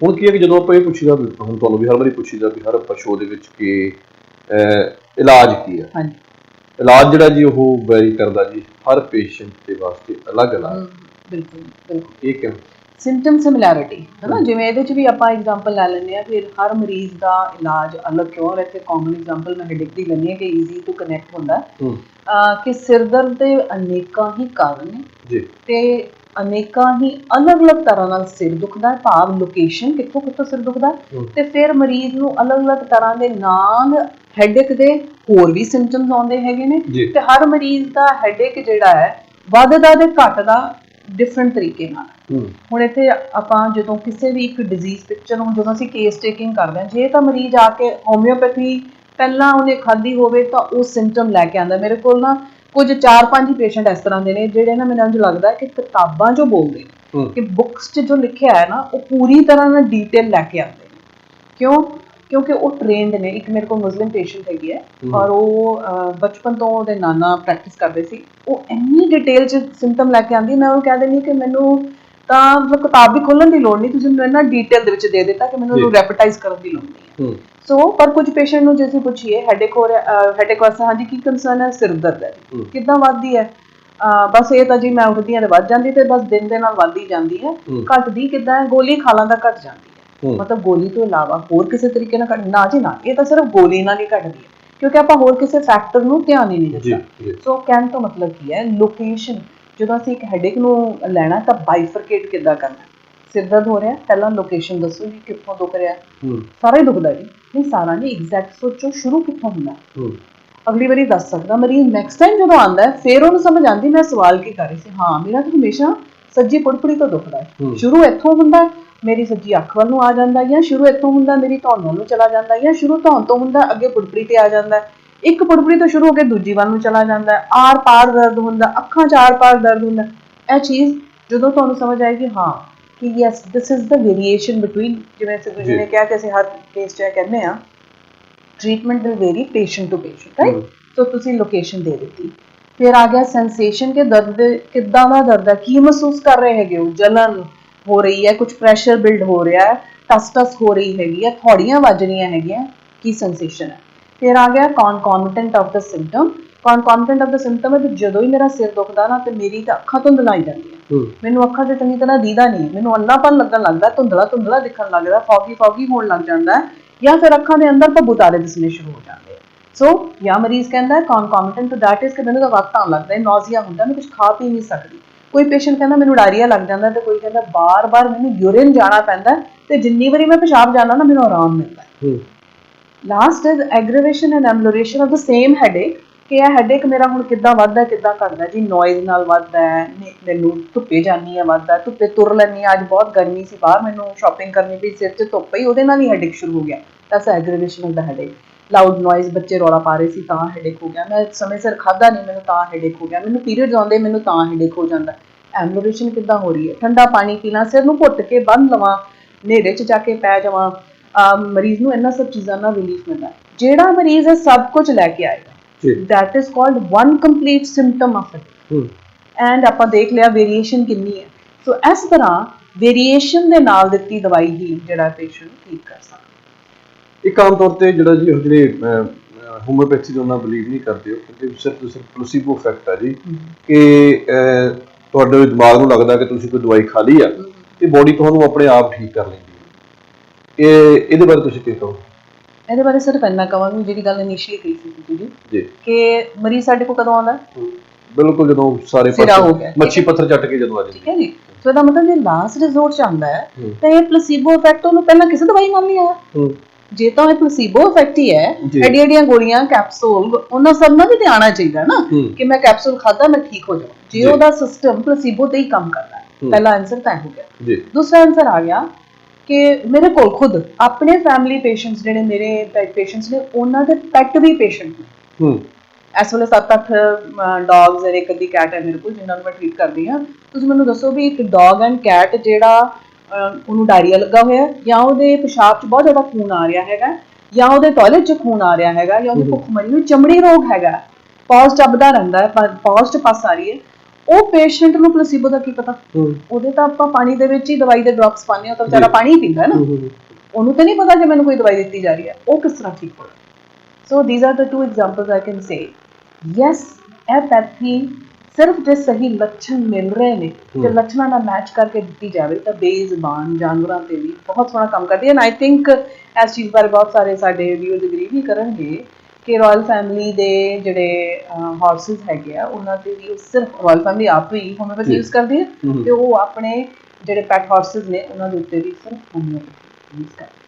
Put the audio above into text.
ਹੁਣ ਕੀ ਹੈ ਕਿ ਜਦੋਂ ਆਪਾਂ ਇਹ ਪੁੱਛੀਦਾ ਵੀ ਹੁਣ ਤੁਹਾਨੂੰ ਵੀ ਹਰ ਵਾਰੀ ਪੁੱਛੀਦਾ ਵੀ ਹਰ ਆਪਾਂ ਸ਼ੋਅ ਦੇ ਵਿੱਚ ਕਿ ਇਲਾਜ ਕੀ ਹੈ? ਹਾਂਜੀ। ਇਲਾਜ ਜਿਹੜਾ ਜੀ ਉਹ ਵੈਰੀ ਕਰਦਾ ਜੀ ਹਰ ਪੇਸ਼ੈਂਟ ਦੇ ਵਾਸਤੇ ਅਲੱਗ-ਅਲੱਗ ਹਮ, ਬਿਲਕੁਲ ਬਿਲਕੁਲ। ਇਹ ਕਿਉਂ? ਸਿੰਪਟਮ ਸਿਮਿਲੈਰਿਟੀ ਹੈ ਨਾ ਜਿਵੇਂ ਇਹਦੇ ਚ ਵੀ ਆਪਾਂ ਐਗਜ਼ਾਮਪਲ ਲੈ ਲੈਂਦੇ ਆ ਫਿਰ ਹਰ ਮਰੀਜ਼ ਦਾ ਇਲਾਜ ਅਲੱਗ ਕਿਉਂ ਔਰ ਇੱਥੇ ਕਾਮਨ ਐਗਜ਼ਾਮਪਲ ਮੈਂ ਹੈਡੇਕ ਦੀ ਲੈਂਦੀ ਹਾਂ ਕਿ ਈਜ਼ੀ ਟੂ ਕਨੈਕਟ ਹੁੰਦਾ। ਕਿ ਸਿਰ ਦਰਦ ਦੇ ਅਨੇਕਾਂ ਹੀ ਕਾਰਨ ਨੇ। ਜੀ। ਤੇ ਅਨੇਕਾਂ ਹੀ ਅਲੱਗ-ਅਲੱਗ ਤਰ੍ਹਾਂ ਨਾਲ ਸਿਰ ਦੁਖਦਾ ਹੈ। ਭਾਵ ਲੋਕੇਸ਼ਨ ਕਿੱਥੋਂ ਕਿੱਥੋਂ ਸਿਰ ਦੁਖਦਾ। ਤੇ ਫਿਰ ਮਰੀਜ਼ ਨੂੰ ਅਲੱਗ-ਅਲੱਗ ਤਰ੍ਹਾਂ ਦੇ ਨਾਲ ਹੈਡੇਕ ਦੇ ਹੋਰ ਵੀ ਸਿੰਪਟਮਸ ਆਉਂਦੇ ਹੈਗੇ ਨੇ। ਤੇ ਹਰ ਮਰੀਜ਼ ਦਾ ਹੈਡੇਕ ਜਿਹੜਾ ਹੈ ਵੱਧਦਾ ਤੇ ਘਟਦਾ ਡਿਫਰੈਂਟ ਤਰੀਕੇ ਨਾਲ। ਹੁਣ ਇੱਥੇ ਆਪਾਂ ਜਦੋਂ ਕਿਸੇ ਵੀ ਇੱਕ ਡਿਜ਼ੀਜ਼ ਪਿਕਚਰ ਨੂੰ ਜਦੋਂ ਅਸੀਂ ਕੇਸ ਟੇਕਿੰਗ ਕਰਦੇ ਹਾਂ ਜੇ ਤਾਂ ਮਰੀਜ਼ ਆ ਕੇ ਹੋਮਿਓਪੈਥੀ ਪਹਿਲਾਂ ਉਹਨੇ ਖਾਧੀ ਹੋਵੇ ਤਾਂ ਉਹ ਸਿੰਪਟਮ ਲੈ ਕੇ ਆਂਦਾ ਮੇਰੇ ਕੋਲ ਨਾ ਕੁਝ 4-5 ਪੇਸ਼ੈਂਟ ਇਸ ਤਰ੍ਹਾਂ ਦੇ ਨੇ ਜਿਹੜੇ ਨਾ ਮੈਨੂੰ ਇੰਝ ਲੱਗਦਾ ਕਿ ਕਿਤਾਬਾਂ ਜੋ ਬੋਲਦੇ ਨੇ ਕਿ ਬੁੱਕਸ 'ਚ ਜੋ ਲਿਖਿਆ ਹੈ ਨਾ ਉਹ ਪੂਰੀ ਤਰ੍ਹਾਂ ਨਾਲ ਡਿਟੇਲ ਲੈ ਕੇ ਆਉਂਦੇ ਨੇ। ਕਿਉਂ? ਕਿਉਂਕਿ ਉਹ ਟ੍ਰੇਨਡ ਨੇ ਇੱਕ ਮੇਰੇ ਕੋਲ ਮੁਸਲਿਮ ਪੇਸ਼ੈਂਟ ਹੈਗੀ ਹੈ। ਔਰ ਉਹ ਬਚਪਨ ਤੋਂ ਉਹਦੇ ਨਾਨਾ ਪ੍ਰੈਕਟਿਸ ਕਰਦੇ ਸੀ। ਉਹ ਇੰਨੀ ਡਿਟੇਲ 'ਚ ਸਿੰਪਟਮ ਲੈ ਕੇ ਆਂਦੀ ਮੈਂ ਉਹਨੂੰ ਕਹਿ ਦਿੰਦੀ ਕਿ ਮੈਨੂੰ ਤਾਂ ਮਤਲਬ ਕਿਤਾਬ ਵੀ ਖੋਲਣ ਦੀ ਲੋੜ ਨਹੀਂ ਤੁਸੀਂ ਮੈਨੂੰ ਇੰਨਾ ਡਿਟੇਲ ਦੇ ਵਿੱਚ ਦੇ ਦਿੱਤਾ ਕਿ ਮੈਨੂੰ ਉਹਨੂੰ। ਰੈਪਟਾਈਜ਼ ਕਰਨ ਦੀ ਲੋੜ ਨਹੀਂ। ਹੈ। ਸੋ ਪਰ ਕੁਝ ਪੇਸ਼ੈਂਟ ਨੂੰ ਜੇ ਅਸੀਂ ਪੁੱਛੀਏ ਹੈਡੇਕ ਹੋ ਰਿਹਾ ਹੈਡੇਕ ਵਾਸਤੇ ਹਾਂਜੀ ਕੀ ਕੰਸਰਨ ਹੈ? ਸਿਰ ਦਰਦ ਹੈ। ਕਿੱਦਾਂ ਵੱਧਦੀ ਹੈ? ਬਸ ਇਹ ਤਾਂ ਜੀ ਮੈਂ ਉੱਠਦੀ ਹਾਂ ਤੇ ਵੱਧ ਜਾਂਦੀ ਤੇ ਬਸ ਦਿਨ ਦੇ ਨਾਲ ਵੱਧਦੀ ਜਾਂਦੀ ਹੈ। ਘਟਦੀ ਕਿੱਦਾਂ ਹੈ? ਗੋਲੀ ਖਾ ਲਾਂ ਤਾਂ ਘਟ ਜਾਂਦੀ ਹੈ। ਮਤਲਬ ਗੋਲੀ ਤੋਂ ਇਲਾਵਾ ਹੋਰ ਕਿਸੇ ਤਰੀਕੇ ਨਾਲ ਘਟ ਨਾ ਜੀ ਨਾ। ਇਹ ਤਾਂ ਸਿਰਫ ਗੋਲੀ ਨਾਲ ਹੀ ਘਟਦੀ ਹੈ। ਕਿਉਂਕਿ ਆਪਾਂ ਹੋਰ ਕਿਸੇ ਫੈਕਟਰ ਨੂੰ ਧਿਆਨ ਹੀ ਨਹੀਂ ਦਿੱਤਾ। ਸੋ ਕਹਿਣ ਤੋਂ ਮਤਲਬ ਕੀ ਹੈ? ਲੋਕੇਸ਼ਨ ਜਦੋਂ ਅਸੀਂ ਇੱਕ ਹੈਡੇਕ ਨੂੰ ਲੈਣਾ ਤਾਂ ਬਾਈਫਰਕੇਟ ਕਿੱਦਾਂ ਕਰਨਾ? ਸਿਰ ਦਰਦ ਹੋ ਰਿਹਾ ਪਹਿਲਾਂ ਲੋਕੇਸ਼ਨ ਦੱਸੋ ਜੀ ਕਿੱਥੋਂ ਦੁਖ ਰਿਹਾ? ਹੂੰ। ਸਾਰਾ ਹੀ ਦੁਖਦਾ ਜੀ। ਨਹੀਂ ਸਾਰਾ ਨਹੀਂ ਐਗਜ਼ੈਕਟ ਸੋਚੋ ਸ਼ੁਰੂ ਕਿੱਥੋਂ ਹੁੰਦਾ? ਹੂੰ। ਅਗਲੀ ਵਾਰੀ ਦੱਸ ਸਕਦਾ ਮਰੀਜ਼ ਨੈਕਸਟ ਟਾਈਮ ਜਦੋਂ ਆਂਦਾ ਹੈ ਫਿਰ ਉਹਨੂੰ ਸਮਝ ਆਂਦੀ ਮੈਂ ਸਵਾਲ ਕੀ ਕਰ ਰਹੀ ਸੀ? ਹਾਂ ਮੇਰਾ ਤਾਂ ਹਮੇਸ਼ਾ ਸੱਜੀ ਪੁੜਪੁੜੀ ਤੋਂ ਦੁਖਦਾ ਹੈ। ਸ਼ੁਰੂ ਇੱਥੋਂ ਹੁੰਦਾ ਮੇਰੀ ਸੱਜੀ ਅੱਖ ਵੱਲ ਨੂੰ ਆ ਜਾਂਦਾ ਜਾਂ ਸ਼ੁਰੂ ਇੱਥੋਂ ਹੁੰਦਾ ਮੇਰੀ ਧੌਣ ਵੱਲ ਨੂੰ ਚਲਾ ਜਾਂਦਾ ਜਾਂ ਸ਼ੁਰੂ ਧੌਣ ਤੋਂ ਹੁੰਦਾ ਅੱਗੇ ਪੁੜਪੁੜੀ ਤੇ ਆ ਜਾਂਦਾ। ਇੱਕ ਪੁੜਪੁੜੀ ਤੋਂ ਸ਼ੁਰੂ ਹੋ ਕੇ ਦੂਜੀ ਵੱਲ ਨੂੰ ਚਲਾ ਜਾਂਦਾ ਹੈ। ਆਰ ਪਾਰ ਦਰਦ ਹੁੰਦਾ ਅੱਖਾਂ 'ਚ ਆਰ ਪਾਰ ਦਰਦ ਹੁੰਦਾ। ਇਹ ਚੀਜ਼ ਜਦੋਂ ਤੁਹਾਨੂੰ ਸਮਝ ਆਏਗੀ ਹਾਂ ਕਿ yes this is the variation between ਜਿਵੇਂ ਸਿੱਧੂ ਜੀ। ਨੇ ਕਿਹਾ ਕਿ ਅਸੀਂ ਹਰ ਕੇਸ 'ਚ ਕਹਿੰਦੇ ਆ treatment will vary patient to patient right. So ਤੁਸੀਂ ਲੋਕੇਸ਼ਨ ਦੇ ਦਿੱਤੀ। ਫਿਰ ਆ ਗਿਆ ਸੈਂਸੇਸ਼ਨ ਕਿ ਦਰਦ ਦੇ ਕਿੱਦਾਂ ਦਾ ਦਰਦ ਹੈ ਕੀ ਮਹਿਸੂਸ ਕਰ ਰਹੇ ਹੈਗੇ ਹੋ? ਜਲਨ ਹੋ ਰਹੀ ਹੈ ਕੁਝ ਪ੍ਰੈਸ਼ਰ ਬਿਲਡ ਹੋ ਰਿਹਾ ਹੈ ਟਸ ਟਸ ਹੋ ਰਹੀ ਹੈਗੀ ਹੈ ਥੋੜੀਆਂ ਵੱਜ ਰਹੀਆਂ ਹੈਗੀਆਂ ਕੀ ਸੈਂਸੇਸ਼ਨ ਹੈ? ਫਿਰ ਆ ਗਿਆ concomitant of the symptom concomitant of the symptom ਹੈ ਕਿ ਜਦੋਂ ਹੀ ਮੇਰਾ ਸਿਰ ਦੁਖਦਾ ਨਾ ਤੇ ਮੇਰੀ ਤਾਂ ਅੱਖਾਂ ਧੁੰਦਲਾਈ ਜਾਂਦੀਆਂ ਹੂੰ। ਮੈਨੂੰ ਅੱਖਾਂ 'ਚ ਚੰਗੀ ਤਰ੍ਹਾਂ ਦੀਦਾ ਨਹੀਂ ਮੈਨੂੰ ਅੰਨਾਪਨ ਲੱਗਣ ਲੱਗਦਾ ਧੁੰਦਲਾ ਧੁੰਦਲਾ ਦਿਖਣ ਲੱਗਦਾ ਫੌਗੀ ਫੌਗੀ ਹੋਣ ਲੱਗ ਜਾਂਦਾ ਜਾਂ ਫਿਰ ਅੱਖਾਂ ਦੇ ਅੰਦਰ ਭਬੂਤਾਰੇ ਦਿਸਣੇ ਸ਼ੁਰੂ ਹੋ ਜਾਂਦੇ ਸੋ ਜਾਂ ਮਰੀਜ਼ ਕਹਿੰਦਾ ਕਨਕੋਮਿਟੈਂਟ ਟੂ ਦੈਟ ਇਜ਼ ਕਿ ਮੈਨੂੰ ਤਾਂ ਵਕਤ ਆਉਣ ਲੱਗਦਾ ਹੈ ਨੌਜ਼ੀਆ ਹੁੰਦਾ ਮੈਂ ਕੁਝ ਖਾ ਪੀ ਨਹੀਂ ਸਕਦੀ। ਕੋਈ ਪੇਸ਼ੈਂਟ ਕਹਿੰਦਾ ਮੈਨੂੰ ਡਾਇਰੀਆ ਲੱਗ ਜਾਂਦਾ ਤੇ ਕੋਈ ਕਹਿੰਦਾ ਬਾਰ-ਬਾਰ ਮੈਨੂੰ ਯੂਰਿਨ ਜਾਣਾ ਪੈਂਦਾ ਤੇ ਜਿੰਨੀ ਵਾਰੀ ਮੈਂ ਪਿਸ਼ਾਬ ਜਾਂਦਾ ਨਾ ਮੈਨੂੰ ਆਰਾਮ ਮਿਲਦਾ last is aggravation and amelioration of the same headache ਕਿ ਇਹ ਹੈਡੇਕ ਮੇਰਾ ਹੁਣ ਕਿੱਦਾਂ ਵੱਧਦਾ, ਕਿੱਦਾਂ ਘਟਦਾ? ਜੀ ਨੋਇਜ਼ ਨਾਲ ਵੱਧਦਾ ਹੈ ਮੈਨੂੰ ਧੁੱਪੇ ਜਾਂਦੀ ਹੈ ਵੱਧਦਾ ਧੁੱਪੇ ਤੁਰ ਲੈਂਦੀ ਅੱਜ ਬਹੁਤ ਗਰਮੀ ਸੀ, ਬਾਹਰ ਮੈਨੂੰ ਸ਼ਾਪਿੰਗ ਕਰਨੀ ਪਈ, ਸਿਰ 'ਚ ਧੁੱਪ ਪਈ, ਉਹਦੇ ਨਾਲ ਹੀ ਹੈਡੇਕ ਸ਼ੁਰੂ ਹੋ ਗਿਆ। That's aggravation of the headache loud noise ਬੱਚੇ ਰੌਲਾ ਪਾ ਰਹੇ ਸੀ, ਤਾਂ ਹੈਡੇਕ ਹੋ ਗਿਆ। ਮੈਂ ਸਮੇਂ ਸਿਰ ਖਾਦਾ ਨਹੀਂ, ਮੈਨੂੰ ਤਾਂ ਹੈਡੇਕ ਹੋ ਗਿਆ। ਮੈਨੂੰ ਪੀਰੀਅਡਸ ਆਉਂਦੇ, ਮੈਨੂੰ ਤਾਂ ਹੈਡੇਕ ਹੋ ਜਾਂਦਾ। ਐਮਲੋਰੇਸ਼ਨ ਕਿੱਦਾਂ ਹੋ ਰਹੀ ਹੈ? ਠੰਡਾ ਪਾਣੀ ਪੀਣਾ ਸਿਰ ਨੂੰ ਘੁੱਟ ਕੇ ਬੰਨ ਲਵਾਂ ਨੇੜੇ 'ਚ ਜਾ ਕੇ ਪੈ ਜਾਵਾਂ। ਮਰੀਜ਼ ਨੂੰ ਇਹਨਾਂ ਸਭ ਚੀਜ਼ਾਂ ਨਾਲ ਰਿਲੀਫ ਮਿਲਦਾ। ਹੈ। ਜਿਹੜਾ ਮਰੀਜ਼ ਇਹ ਸਭ ਕੁਝ ਲੈ ਕੇ ਆਏਗਾ। ਜੀ। That is called one complete symptom of it. Hmm. And ਆਪਾਂ ਦੇਖ ਲਿਆ ਵੇਰੀਏਸ਼ਨ ਕਿੰਨੀ ਹੈ। ਸੋ ਇਸ ਤਰ੍ਹਾਂ ਵੇਰੀਏਸ਼ਨ ਦੇ ਨਾਲ ਦਿੱਤੀ ਦਵਾਈ ਹੀ ਜਿਹੜਾ ਪੇਸ਼ੈਂਟ ਠੀਕ ਕਰ ਸਕਦਾ। ਇੱਕ ਆਮ ਤੌਰ ਤੇ ਜਿਹੜਾ ਜੀ ਜਿਹੜੇ ਹੋਮਿਓਪੈਥੀ ਨੂੰ ਉਹਨਾਂ ਬਲੀਵ ਨਹੀਂ ਕਰਦੇ ਉਹ ਕਹਿੰਦੇ ਵੀ ਸਿਰਫ ਸਿਰਫ ਪਲੇਸੀਬੋ ਇਫੈਕਟ ਹੈ ਜੀ। ਕਿ ਤੁਹਾਡੇ ਦਿਮਾਗ ਨੂੰ ਲੱਗਦਾ ਕਿ ਤੁਸੀਂ ਕੋਈ ਦਵਾਈ ਖਾ ਲਈ ਆ ਤੇ ਬੋਡੀ ਤੁਹਾਨੂੰ ਆਪਣੇ ਆਪ ਠੀਕ ਕਰ ਲੈਂਦੀ ਹੈ ਇਹ ਇਹਦੇ ਬਾਰੇ ਤੁਸੀਂ ਕੀ ਕਹੋ ਇਹਦੇ ਬਾਰੇ ਸਿਰਫ ਇੰਨਾ ਕਵਾਂਗੀ ਜਿਹੜੀ ਗੱਲ ਇਨੀਸ਼ੀਅਲੀ ਕਹੀ ਸੀ ਤੁਸੀਂ ਜੀ ਜੀ। ਕਿ ਮਰੀਜ਼ ਸਾਡੇ ਕੋਲ ਕਦੋਂ ਆਉਂਦਾ? ਬਿਲਕੁਲ ਜਦੋਂ ਸਾਰੇ ਸਿਰਾ ਹੋ ਪਾਸੇ ਗਿਆ, ਮੱਛੀ ਪੱਥਰ ਚੱਟ ਕੇ ਜਦੋਂ ਆ ਜਾਂਦੀ। ਠੀਕ ਹੈ ਜੀ। ਸੋ ਇਹਦਾ ਮਤਲਬ ਜੇ ਲਾਸਟ ਰਿਜ਼ੋਰਟ ਚ ਆਉਂਦਾ ਹੈ ਹੂੰ। ਤਾਂ ਇਹ ਪਲੇਸੀਬੋ ਇਫੈਕਟ ਉਹਨੂੰ ਪਹਿਲਾਂ ਕਿਸੇ ਦਵਾਈ ਨਾਲ ਨਹੀਂ ਆਇਆ। ਹੂੰ। ਜੇ ਤਾਂ ਇਹ ਪਲੇਸੀਬੋ ਇਫੈਕਟ ਹੀ ਹੈ ਜੀ। ਐਡੀਆਂ ਐਡੀਆਂ ਗੋਲੀਆਂ ਕੈਪਸੂਲ ਉਹਨਾਂ ਸਭ ਨਾਲ ਵੀ ਤੇ ਆਉਣਾ ਚਾਹੀਦਾ ਨਾ ਹੂੰ। ਕਿ ਮੈਂ ਕੈਪਸੂਲ ਖਾਦਾ ਮੈਂ ਠੀਕ ਹੋ ਜਾਵਾਂ। ਜੇ ਜੀ। ਉਹਦਾ ਸਿਸਟਮ ਪਲੇਸੀਬੋ ਤੇ ਹੀ ਕੰਮ ਕਰਦਾ ਹੈ। ਹੂੰ। ਪਹਿਲਾ ਆਨਸਰ ਤਾਂ ਇਹ ਹੋ ਗਿਆ ਜੀ। ਦੂਸਰਾ ਆਨਸਰ ਆ ਗਿਆ ਕਿ ਮੇਰੇ ਕੋਲ ਖੁਦ ਆਪਣੇ ਫੈਮਿਲੀ ਪੇਸ਼ੈਂਟਸ ਜਿਹੜੇ ਮੇਰੇ ਪੈਟ ਪੇਸ਼ੈਂਟਸ ਨੇ ਉਹਨਾਂ ਦੇ ਪੈਟ ਵੀ ਪੇਸ਼ੈਂਟ ਨੇ। ਹੂੰ। ਇਸ ਵੇਲੇ 7-8 ਡੌਗਸ ਐਰ ਇੱਕ ਅੱਧੀ ਕੈਟ ਹੈ ਮੇਰੇ ਕੋਲ ਜਿਨ੍ਹਾਂ ਨੂੰ ਮੈਂ ਟ੍ਰੀਟ ਕਰਦੀ ਹਾਂ। ਤੁਸੀਂ ਮੈਨੂੰ ਦੱਸੋ ਵੀ ਇੱਕ ਡੌਗ ਐਂਡ ਕੈਟ ਜਿਹੜਾ ਉਹਨੂੰ ਡਾਇਰੀਆ ਲੱਗਾ ਹੋਇਆ ਹੈ, ਜਾਂ ਉਹਦੇ ਪਿਸ਼ਾਬ 'ਚ ਬਹੁਤ ਜ਼ਿਆਦਾ ਖੂਨ ਆ ਰਿਹਾ ਹੈਗਾ ਜਾਂ ਉਹਦੇ ਟਾਇਲਟ 'ਚ ਖੂਨ ਆ ਰਿਹਾ ਹੈਗਾ ਜਾਂ ਉਹਦੀ ਭੁੱਖ ਮਰੀ ਹੋਈ ਚਮੜੀ ਰੋਗ ਹੈਗਾ ਪੌਜ਼ ਚੱਬਦਾ ਰਹਿੰਦਾ ਹੈ ਪੌਜ਼ 'ਚ ਪਸ ਆ ਰਹੀ ਹੈ। ਉਹ ਪੇਸ਼ੈਂਟ ਨੂੰ ਪਲੇਸਿਬੋ ਦਾ ਕੀ ਪਤਾ? ਹੂੰ। ਉਹਦੇ ਤਾਂ ਆਪਾਂ ਪਾਣੀ ਦੇ ਵਿੱਚ ਹੀ ਦਵਾਈ ਦੇ ਡ੍ਰੌਪਸ ਪਾਉਂਦੇ ਹਾਂ ਤਾਂ ਵਿਚਾਰਾ ਜੀ। ਪਾਣੀ ਹੀ ਪੀਂਦਾ ਹੈ ਨਾ। ਹੂੰ ਉਹਨੂੰ ਤਾਂ ਨਹੀਂ ਪਤਾ ਕਿ ਮੈਨੂੰ ਕੋਈ ਦਵਾਈ ਦਿੱਤੀ ਜਾ ਰਹੀ ਹੈ। ਉਹ ਕਿਸ ਤਰ੍ਹਾਂ ਠੀਕ ਹੋਣਾ? So these are the two examples I can say yes apathy ਸਿਰਫ ਜੇ ਸਹੀ ਲੱਛਣ ਮਿਲ ਰਹੇ ਨੇ ਤੇ। ਲੱਛਣਾਂ ਨਾਲ ਮੈਚ ਕਰਕੇ ਦਿੱਤੀ ਜਾਵੇ ਤਾਂ ਬੇਜ਼ਬਾਨ ਜਾਨਵਰਾਂ ਤੇ ਵੀ ਬਹੁਤ ਸੋਹਣਾ ਕੰਮ ਕਰਦੀ ਹੈ। ਐਂਡ ਆਈ ਥਿੰਕ ਇਸ ਚੀਜ਼ ਬਾਰੇ ਬਹੁਤ ਸਾਰੇ ਸਾਡੇ ਵੀਅਰਸ ਐਗਰੀ ਵੀ ਕਰਨਗੇ ਕਿ ਰਾਇਲ ਫੈਮਿਲੀ ਦੇ ਜਿਹੜੇ ਹਾਰਸਸ ਹੈਗੇ ਆ ਉਹਨਾਂ ਤੇ ਵੀ ਸਿਰਫ ਰਾਇਲ ਫੈਮਿਲੀ ਆਪ ਹੀ ਹੋਮਿਓਪੈਥੀ। ਯੂਜ਼ ਕਰਦੀ ਹੈ। ਤੇ ਉਹ ਆਪਣੇ ਜਿਹੜੇ ਪੈਟ ਹਾਰਸਸ ਨੇ ਉਹਨਾਂ ਦੇ ਉੱਤੇ ਵੀ ਸਿਰਫ ਹੋਮਿਓਪੈਥੀ ਯੂਜ਼ ਕਰਦੇ